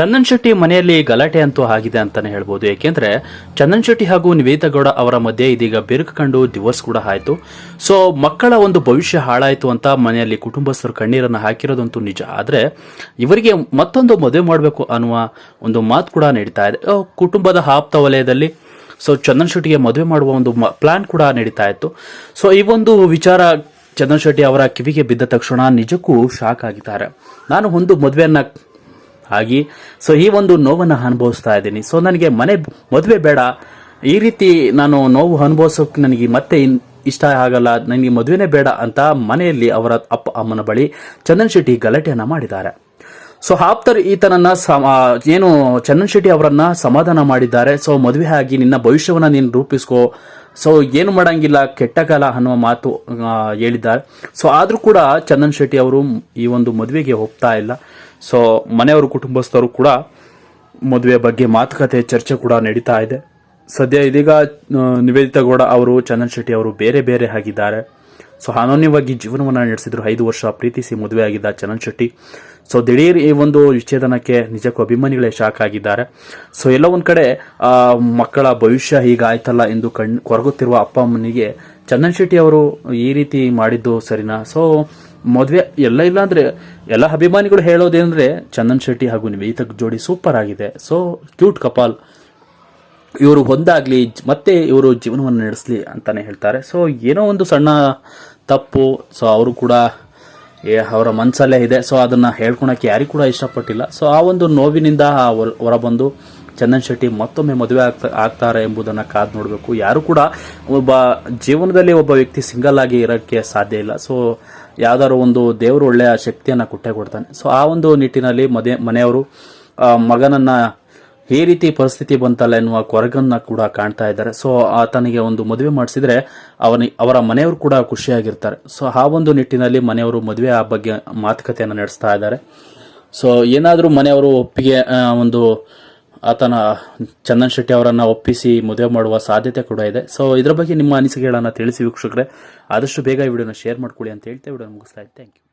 ಚಂದನ್ ಶೆಟ್ಟಿ ಮನೆಯಲ್ಲಿ ಗಲಾಟೆ ಅಂತೂ ಆಗಿದೆ ಅಂತಾನೆ ಹೇಳ್ಬೋದು. ಏಕೆಂದ್ರೆ ಚಂದನ್ ಶೆಟ್ಟಿ ಹಾಗೂ ನಿವೇದಿತಾ ಗೌಡ ಅವರ ಮಧ್ಯೆ ಇದೀಗ ಬಿರುಕು ಕಂಡು ಡಿವೋರ್ಸ್ ಕೂಡ ಆಯ್ತು. ಸೊ ಮಕ್ಕಳ ಒಂದು ಭವಿಷ್ಯ ಹಾಳಾಯಿತು ಅಂತ ಮನೆಯಲ್ಲಿ ಕುಟುಂಬಸ್ಥರು ಕಣ್ಣೀರನ್ನು ಹಾಕಿರೋದಂತೂ ನಿಜ. ಆದ್ರೆ ಇವರಿಗೆ ಮತ್ತೊಂದು ಮದುವೆ ಮಾಡಬೇಕು ಅನ್ನುವ ಒಂದು ಮಾತು ಕೂಡ ನಡೀತಾ ಇದೆ. ಕುಟುಂಬದ ಆಪ್ತ ವಲಯದಲ್ಲಿ ಸೊ ಚಂದನ್ ಶೆಟ್ಟಿಗೆ ಮದುವೆ ಮಾಡುವ ಒಂದು ಪ್ಲಾನ್ ಕೂಡ ನಡೀತಾ ಇತ್ತು. ಸೊ ಈ ಒಂದು ವಿಚಾರ ಚಂದನ್ ಶೆಟ್ಟಿ ಅವರ ಕಿವಿಗೆ ಬಿದ್ದ ತಕ್ಷಣ ನಿಜಕ್ಕೂ ಶಾಕ್ ಆಗಿದ್ದಾರೆ. ನಾನು ಒಂದು ಮದುವೆಯನ್ನ ಆಗಿ ಸೊ ಈ ಒಂದು ನೋವನ್ನು ಅನುಭವಿಸ್ತಾ ಇದ್ದೀನಿ. ಸೊ ನನಗೆ ಮನೆ ಮದುವೆ ಬೇಡ. ಈ ರೀತಿ ನಾನು ನೋವು ಅನುಭವಿಸೋಕೆ ನನಗೆ ಮತ್ತೆ ಇಷ್ಟ ಆಗಲ್ಲ. ನನಗೆ ಮದುವೆನೇ ಬೇಡ ಅಂತ ಮನೆಯಲ್ಲಿ ಅವರ ಅಪ್ಪ, ಅಮ್ಮನ ಬಳಿ ಚಂದನ್ ಶೆಟ್ಟಿ ಗಲಾಟೆಯನ್ನು ಮಾಡಿದ್ದಾರೆ. ಸೊ ಆಪ್ತರ್ ಈತನನ್ನ ಏನು ಚಂದನ್ ಶೆಟ್ಟಿ ಅವರನ್ನ ಸಮಾಧಾನ ಮಾಡಿದ್ದಾರೆ. ಸೊ ಮದುವೆ ಆಗಿ ನಿನ್ನ ಭವಿಷ್ಯವನ್ನ ನೀನು ರೂಪಿಸ್ಕೋ. ಸೊ ಏನು ಮಾಡಂಗಿಲ್ಲ, ಕೆಟ್ಟ ಕಾಲ ಅನ್ನುವ ಮಾತು ಹೇಳಿದ್ದಾರೆ. ಸೊ ಆದರೂ ಕೂಡ ಚಂದನ್ ಶೆಟ್ಟಿ ಅವರು ಈ ಒಂದು ಮದುವೆಗೆ ಹೋಗ್ತಾ ಇಲ್ಲ. ಸೊ ಮನೆಯವರು ಕುಟುಂಬಸ್ಥರು ಕೂಡ ಮದುವೆ ಬಗ್ಗೆ ಮಾತುಕತೆ, ಚರ್ಚೆ ಕೂಡ ನಡೀತಾ ಇದೆ. ಸದ್ಯ ಇದೀಗ ನಿವೇದಿತಾ ಗೌಡ ಅವರು, ಚಂದನ್ ಶೆಟ್ಟಿ ಅವರು ಬೇರೆ ಬೇರೆ ಆಗಿದ್ದಾರೆ. ಸೊ ಅನನ್ಯವಾಗಿ ಜೀವನವನ್ನು ನಡೆಸಿದ್ರು. ಐದು ವರ್ಷ ಪ್ರೀತಿಸಿ ಮದುವೆ ಆಗಿದ್ದ ಚಂದನ್ ಶೆಟ್ಟಿ. ಸೊ ದಿಢೀರ್ ಈ ಒಂದು ವಿಚ್ಛೇದನಕ್ಕೆ ನಿಜಕ್ಕೂ ಅಭಿಮಾನಿಗಳೇ ಶಾಕ್ ಆಗಿದ್ದಾರೆ ಸೊ ಎಲ್ಲ ಒಂದ್ ಕಡೆ ಮಕ್ಕಳ ಭವಿಷ್ಯ ಹೀಗಾಯ್ತಲ್ಲ ಎಂದು ಕಣ್, ಕೊರಗುತ್ತಿರುವ ಅಪ್ಪ ಅಮ್ಮನಿಗೆ ಚಂದನ್ ಶೆಟ್ಟಿ ಅವರು ಈ ರೀತಿ ಮಾಡಿದ್ದು ಸರಿನಾ? ಸೊ ಮದುವೆ ಎಲ್ಲ ಇಲ್ಲ ಅಂದ್ರೆ ಎಲ್ಲ ಅಭಿಮಾನಿಗಳು ಹೇಳೋದೇನೆಂದರೆ ಚಂದನ್ ಶೆಟ್ಟಿ ಹಾಗೂ ನಿವೇದಿತ ಜೋಡಿ ಸೂಪರ್ ಆಗಿದೆ. ಸೊ ಕ್ಯೂಟ್ ಕಪಾಲ್ ಇವರು ಒಂದಾಗ್ಲಿ, ಮತ್ತೆ ಇವರು ಜೀವನವನ್ನು ನಡೆಸಲಿ ಅಂತಾನೆ ಹೇಳ್ತಾರೆ. ಸೊ ಏನೋ ಒಂದು ಸಣ್ಣ ತಪ್ಪು. ಸೊ ಅವರು ಕೂಡ ಅವರ ಮನಸ್ಸಲ್ಲೇ ಇದೆ. ಸೊ ಅದನ್ನ ಹೇಳ್ಕೊಳಕ್ಕೆ ಯಾರಿಗೂ ಕೂಡ ಇಷ್ಟಪಟ್ಟಿಲ್ಲ. ಸೊ ಆ ಒಂದು ನೋವಿನಿಂದ ಹೊರ- ಹೊರಬಂದು ಚಂದನ್ ಶೆಟ್ಟಿ ಮತ್ತೊಮ್ಮೆ ಮದುವೆ ಆಗ್ತಾ, ಆಗ್ತಾರೆ ಎಂಬುದನ್ನ ಕಾದು ನೋಡಬೇಕು. ಯಾರು ಕೂಡ ಒಬ್ಬ ಜೀವನದಲ್ಲಿ ಒಬ್ಬ ವ್ಯಕ್ತಿ ಸಿಂಗಲ್ ಆಗಿ ಇರೋಕ್ಕೆ ಸಾಧ್ಯ ಇಲ್ಲ. ಸೊ ಯಾವ್ದಾದ್ರು ಒಂದು ದೇವರು ಒಳ್ಳೆಯ ಶಕ್ತಿಯನ್ನ ಕೊಟ್ಟೆ ಕೊಡ್ತಾನೆ. ಸೊ ಆ ಒಂದು ನಿಟ್ಟಿನಲ್ಲಿ ಮದೆ ಮನೆಯವರು ಮಗನನ್ನ ಈ ರೀತಿ ಪರಿಸ್ಥಿತಿ ಬಂತಲ್ಲ ಎನ್ನುವ ಕೊರಗನ್ನ ಕೂಡ ಕಾಣ್ತಾ ಇದ್ದಾರೆ. ಸೊ ಆತನಿಗೆ ಒಂದು ಮದುವೆ ಮಾಡಿಸಿದ್ರೆ ಅವನ ಅವರ ಮನೆಯವರು ಕೂಡ ಖುಷಿಯಾಗಿರ್ತಾರೆ. ಸೊ ಆ ಒಂದು ನಿಟ್ಟಿನಲ್ಲಿ ಮನೆಯವರು ಮದುವೆ ಆ ಬಗ್ಗೆ ಮಾತುಕತೆಯನ್ನು ನಡೆಸ್ತಾ ಇದ್ದಾರೆ. ಸೊ ಏನಾದರೂ ಮನೆಯವರು ಒಪ್ಪಿಗೆ ಒಂದು ಆತನ ಚಂದನ್ ಶೆಟ್ಟಿ ಅವರನ್ನು ಒಪ್ಪಿಸಿ ಮದುವೆ ಮಾಡುವ ಸಾಧ್ಯತೆ ಕೂಡ ಇದೆ. ಸೊ ಇದರ ಬಗ್ಗೆ ನಿಮ್ಮ ಅನಿಸಿಕೆಗಳನ್ನು ತಿಳಿಸಿ ವೀಕ್ಷಕರೇ. ಆದಷ್ಟು ಬೇಗ ಈ ವಿಡಿಯೋನ ಶೇರ್ ಮಾಡ್ಕೊಳ್ಳಿ ಅಂತ ಹೇಳ್ತೇವೆ ವಿಡಿಯೋ ಮುಗಿಸ್ತಾ ಥ್ಯಾಂಕ್ ಯು